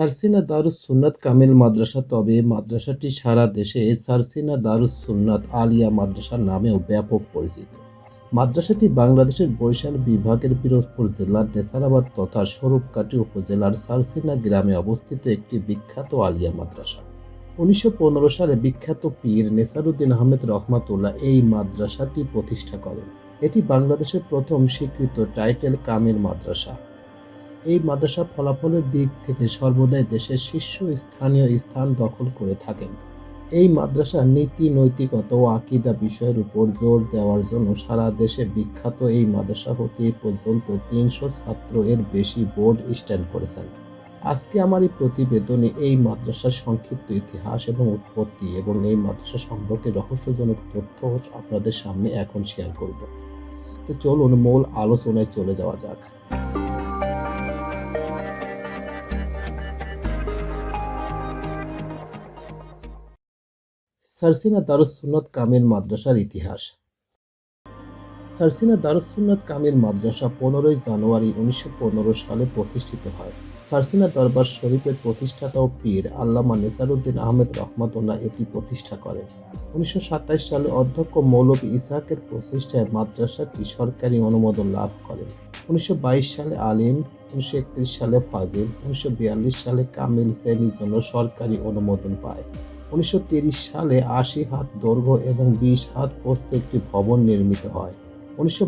সারসিনা দারুস সুন্নাত কামিল মাদ্রাসা? তবে মাদ্রাসাটি সারা দেশে সারসিনা দারুস সুন্নাত আলিয়া মাদ্রাসা নামেও ব্যাপক পরিচিত। মাদ্রাসাটি বাংলাদেশের বরিশাল বিভাগের পিরোজপুর জেলার নেসারাবাদ তথা স্বরূপকাঠি উপজেলার সারসিনা গ্রামে অবস্থিত একটি বিখ্যাত আলিয়া মাদ্রাসা। উনিশশো পনেরো সালে বিখ্যাত পীর নেসারুদ্দিন আহমেদ রহমাতুল্লাহ এই মাদ্রাসাটি প্রতিষ্ঠা করেন। এটি বাংলাদেশের প্রথম স্বীকৃত টাইটেল কামিল মাদ্রাসা। এই মাদ্রাসা ফলাফলের দিক থেকে সর্বদাই দেশের শীর্ষ স্থানীয় স্থান দখল করে থাকেন। এই মাদ্রাসার নীতি, নৈতিকতা ও আকিদা বিষয়ের উপর জোর দেওয়ার জন্য সারা দেশে বিখ্যাত এই মাদ্রাসা হতে পর্যন্ত তিনশো ছাত্র এর বেশি বোর্ড স্ট্যান্ড করেছেন। আজকে আমার এই প্রতিবেদনে এই মাদ্রাসার সংক্ষিপ্ত ইতিহাস এবং উৎপত্তি এবং এই মাদ্রাসা সম্পর্কে রহস্যজনক তথ্য আপনাদের সামনে এখন শেয়ার করব। তো চলুন মূল আলোচনায় চলে যাওয়া যাক। সারসিনা দারুস সুন্নত কামিল মাদ্রাসার ইতিহাস। সারসিনা দারুস সুন্নত কামিল মাদ্রাসা পনেরোই জানুয়ারি উনিশশো পনেরো সালে প্রতিষ্ঠিত হয়। সারসিনা দরবার শরীফের প্রতিষ্ঠাতা ও পীর আল্লামা নেসারুদ্দিন আহমেদ রহমতুল্লাহ এটি প্রতিষ্ঠা করেন। উনিশশো সালে অধ্যক্ষ মৌলভী ইসাহাকের প্রতিষ্ঠায় মাদ্রাসাটি সরকারি অনুমোদন লাভ করে উনিশশো সালে আলিম, উনিশশো একত্রিশ সালে ফাজিল, উনিশশো বিয়াল্লিশ সালে কামিল শ্রেণির জন্য সরকারি অনুমোদন পায়। উনিশশো সালে আশি হাত দৈর্ঘ্য এবং বিশ হাত প্রস্থ একটি ভবন নির্মিত হয়। উনিশশো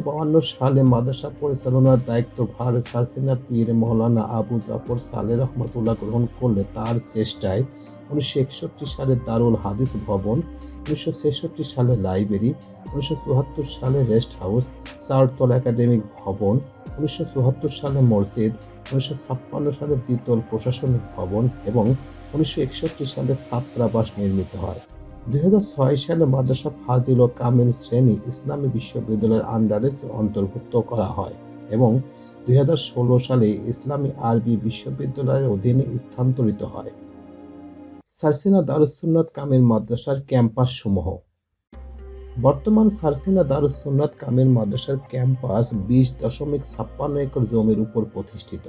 সালে মাদ্রাসা পরিচালনার দায়িত্ব ভার সারসিনা পীর মৌলানা আবু জাফর সালে রহমতুল্লাহ গ্রহণ করলে তার চেষ্টায় উনিশশো একষট্টি সালে দারুল হাদিস ভবন, উনিশশো ছেষট্টি সালে লাইব্রেরি, উনিশশো চুয়াত্তর সালে রেস্ট হাউস, চারতল একাডেমিক ভবন, উনিশশো চুয়াত্তর সালে মসজিদ উনিশশো ছাপ্পান্ন সালে দ্বিতল প্রশাসনিক ভবন এবং উনিশশো একষট্টি সালে ছাত্রাবাস নির্মিত হয়। দুই হাজার ছয় সালে মাদ্রাসা ফাজিল ও কামিল শ্রেণি ইসলামী বিশ্ববিদ্যালয়ের আন্ডারে অন্তর্ভুক্ত করা হয় এবং দুই হাজার ষোলো সালে ইসলামী আরবি বিশ্ববিদ্যালয়ের অধীনে স্থানান্তরিত হয়। সারসিনা দারুসুন্নত কামিল মাদ্রাসার ক্যাম্পাস সমূহ বর্তমান সারসিনা দারুস সুন্নাত কামিল মাদ্রাসার ক্যাম্পাস বিশ দশমিক ছাপ্পান্ন একর জমির উপর প্রতিষ্ঠিত।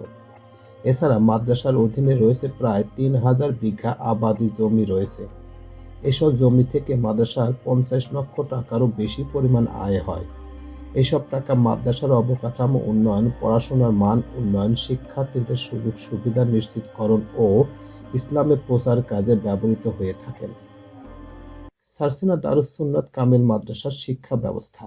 এছাড়া মাদ্রাসার অধীনে রয়েছে প্রায় তিন হাজার বিঘা আবাদি জমি রয়েছে। এসব জমি থেকে মাদ্রাসার পঞ্চাশ লক্ষ টাকারও বেশি পরিমাণ আয় হয়। এসব টাকা মাদ্রাসার অবকাঠামো উন্নয়ন, পড়াশোনার মান উন্নয়ন, শিক্ষার্থীদের সুযোগ সুবিধা নিশ্চিতকরণ ও ইসলামে প্রচার কাজে ব্যবহৃত হয়ে থাকেন। সারসিনা দারুস সুন্নাত কামিল মাদ্রাসার শিক্ষা ব্যবস্থা।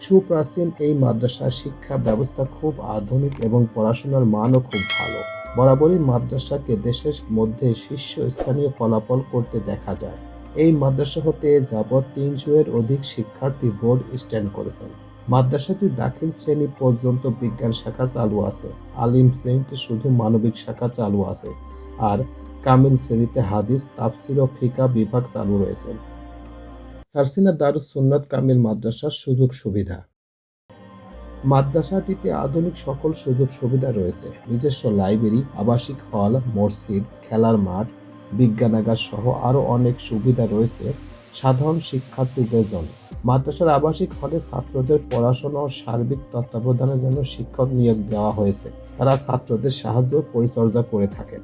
সুপ্রাচীন এই মাদ্রাসার শিক্ষা ব্যবস্থা খুব আধুনিক এবং পড়াশোনার মানও খুব ভালো। বরাবরই মাদ্রাসাকে দেশের মধ্যে শীর্ষ স্থানীয় ফলাফল করতে দেখা যায়। এই মাদ্রাসা হতে যাবৎ তিনশো এর অধিক শিক্ষার্থী বোর্ড স্ট্যান্ড করেছেন। মাদ্রাসাটি দাখিল শ্রেণি পর্যন্ত বিজ্ঞান শাখা চালু আছে। আলিম শ্রেণীতে শুধু মানবিক শাখা চালু আছে। আর কামিল শ্রেণীতে হাদিস, তাফসির ও ফিকা বিভাগ চালু রয়েছে। সারসিনা দারুস সুন্নাত কামিল মাদ্রাসার সুযোগ সুবিধা। মাদ্রাসাটিতে আধুনিক সকল সুযোগ সুবিধা রয়েছে। নিজস্ব লাইব্রেরি, আবাসিক হল, মসজিদ, খেলার মাঠ, বিজ্ঞানাগার সহ আরও অনেক সুবিধা রয়েছে সাধারণ শিক্ষার্থীদের জন্য। মাদ্রাসার আবাসিক হলে ছাত্রদের পড়াশোনা ও সার্বিক তত্ত্বাবধানের জন্য শিক্ষক নিয়োগ দেওয়া হয়েছে। তারা ছাত্রদের সাহায্য পরিচর্যা করে থাকেন।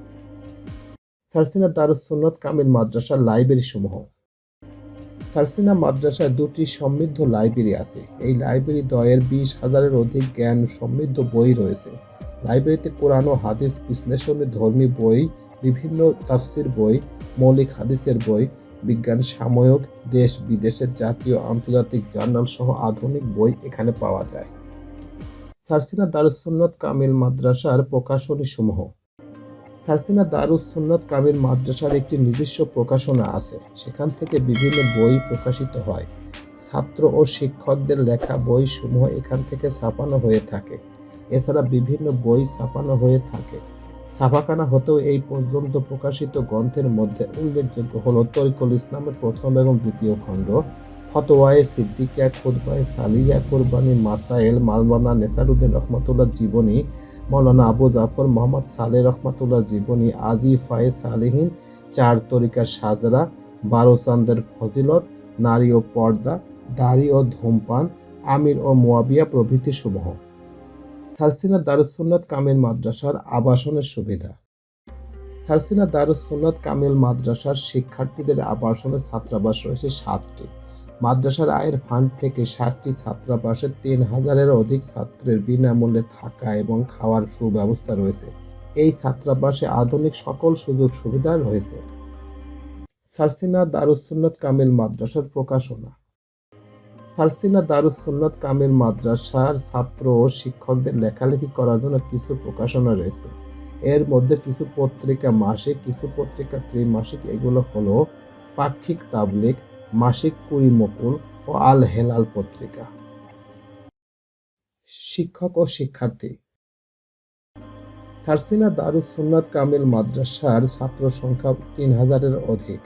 সারসিনা দারুস সুন্নত কামিল মাদ্রাসার লাইব্রেরি সমূহ সারসিনা মাদ্রাসায় দুটি সমৃদ্ধ লাইব্রেরি আছে। এই লাইব্রেরি দয়ের বিশ হাজারের অধিক জ্ঞান সমৃদ্ধ বই রয়েছে। লাইব্রেরিতে কোরআন ও হাদিস বিশ্লেষণী ধর্মী বই, বিভিন্ন তাফসির বই, মৌলিক হাদিসের বই, বিজ্ঞান সাময়িক, দেশ বিদেশের জাতীয় আন্তর্জাতিক জার্নাল সহ আধুনিক বই এখানে পাওয়া যায়। সারসিনা দারুস সুন্নত কামিল মাদ্রাসার প্রকাশনী সমূহ সারসিনা দারুস সুন্নত কামিল মাদ্রাসার একটি নিজস্ব প্রকাশনা আছে। সেখান থেকে বিভিন্ন বই প্রকাশিত হয়। ছাত্র ও শিক্ষকদের লেখা বই সমূহ এখান থেকে ছাপানো হয়ে থাকে। এছাড়া বিভিন্ন বই ছাপানো হয়ে থাকে। ছাপাখানা হতেও এই পর্যন্ত প্রকাশিত গ্রন্থের মধ্যে উল্লেখযোগ্য হল তরিকুল ইসলামের প্রথম এবং দ্বিতীয় খণ্ড, ফতোয়ায়ে সিদ্দিকা খুদবায়ে সালিয়া কোরবানি মাসাইল মালমানা নেসারুদ্দিন রহমতুল্লাহ জীবনী মৌলানা আবু জাফর মোহাম্মদ সালে রহমাতুল্লাহ জীবনী আজি ফায়ে সালেহীন, চার তরিকার সাজরা, বারো চান্দের ফজিলত, নারী ও পর্দা, দাড়ি ও ধূমপান, আমির ও মোয়াবিয়া প্রভৃতি সমূহ সারসিনা দারুসুন্নত কামিল মাদ্রাসার আবাসনের সুবিধা। সারসিনা দারুস সুন্নাত কামিল মাদ্রাসার শিক্ষার্থীদের আবাসনে ছাত্রাবাস রয়েছে সাতটি। মাদ্রাসার আয়ের ফান্ড থেকে ষাটটি ছাত্রাবাসে তিন হাজারের অধিক ছাত্রের বিনামূল্যে থাকা এবং খাওয়ার সুব্যবস্থা রয়েছে। এই ছাত্রাবাসে আধুনিক সকল সুযোগ সুবিধা রয়েছে। সারসিনা দারুস সুন্নাত কামিল মাদ্রাসার প্রকাশনা। সারসিনা দারুস সুন্নাত কামিল মাদ্রাসার ছাত্র ও শিক্ষকদের লেখালেখি করার জন্য কিছু প্রকাশনা রয়েছে। এর মধ্যে কিছু পত্রিকা মাসিক, কিছু পত্রিকা ত্রিমাসিক, এগুলো হলো পাক্ষিক তাবলিক মাসিক কুড়ি মকুল ও আল হেলাল পত্রিকা। শিক্ষক ও শিক্ষার্থী। সারসিনা দারুস সুন্নাত কামিল মাদ্রাসার ছাত্র সংখ্যা তিন হাজারের অধিক।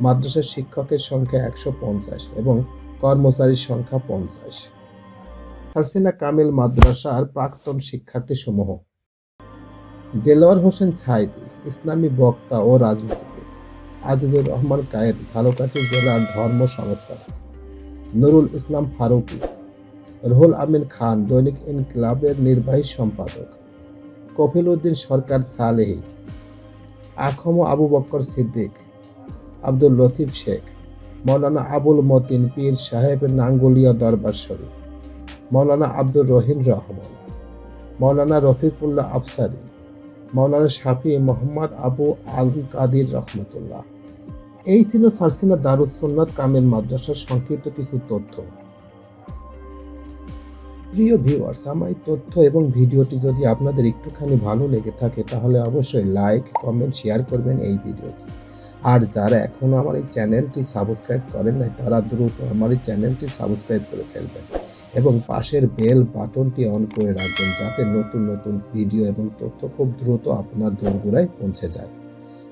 মাদ্রাসার শিক্ষকের সংখ্যা একশো পঞ্চাশ এবং কর্মচারীর সংখ্যা পঞ্চাশ। সারসিনা কামিল মাদ্রাসার প্রাক্তন শিক্ষার্থী সমূহ দেলোয়ার হোসেন সাইদি ইসলামী বক্তা ও রাজনীতিবিদ আজিজুর রহমান কায়েদ ঝালকাঠি জেলার ধর্ম সংস্কারক। নুরুল ইসলাম ফারুকী, রুহুল আমিন খান দৈনিক ইনকিলাবের নির্বাহী সম্পাদক। কফিল উদ্দিন সরকার সালেহি, আখম আবু বক্কর সিদ্দিক, আব্দুল লতিফ শেখ, মৌলানা আবুল মতিন পীর সাহেব নাঙ্গুলিয়া দরবার শরীফ, মৌলানা আব্দুর রহিম রহমান, মৌলানা রফিকুল্লাহ আফসারি, মৌলানা শাফি মোহাম্মদ আবু আল কাদির রহমতুল্লাহ। এই ছিল সারসিনা দারুস সুন্নাত কামিল মাদ্রাসার সংক্ষিপ্ত কিছু তথ্য। প্রিয় ভিউয়ার্স আমার এই তথ্য এবং ভিডিওটি যদি আপনাদের একটুখানি ভালো লেগে থাকে, তাহলে অবশ্যই লাইক কমেন্ট শেয়ার করবেন এই ভিডিওটি আর যারা এখনও আমার এই চ্যানেলটি সাবস্ক্রাইব করেন নাই, তারা দ্রুত আমার এই চ্যানেলটি সাবস্ক্রাইব করে ফেলবেন এবং পাশের বেল বাটনটি অন করে রাখবেন, যাতে নতুন নতুন ভিডিও এবং তথ্য খুব দ্রুত আপনার দোরগোড়ায় পৌঁছে যায়।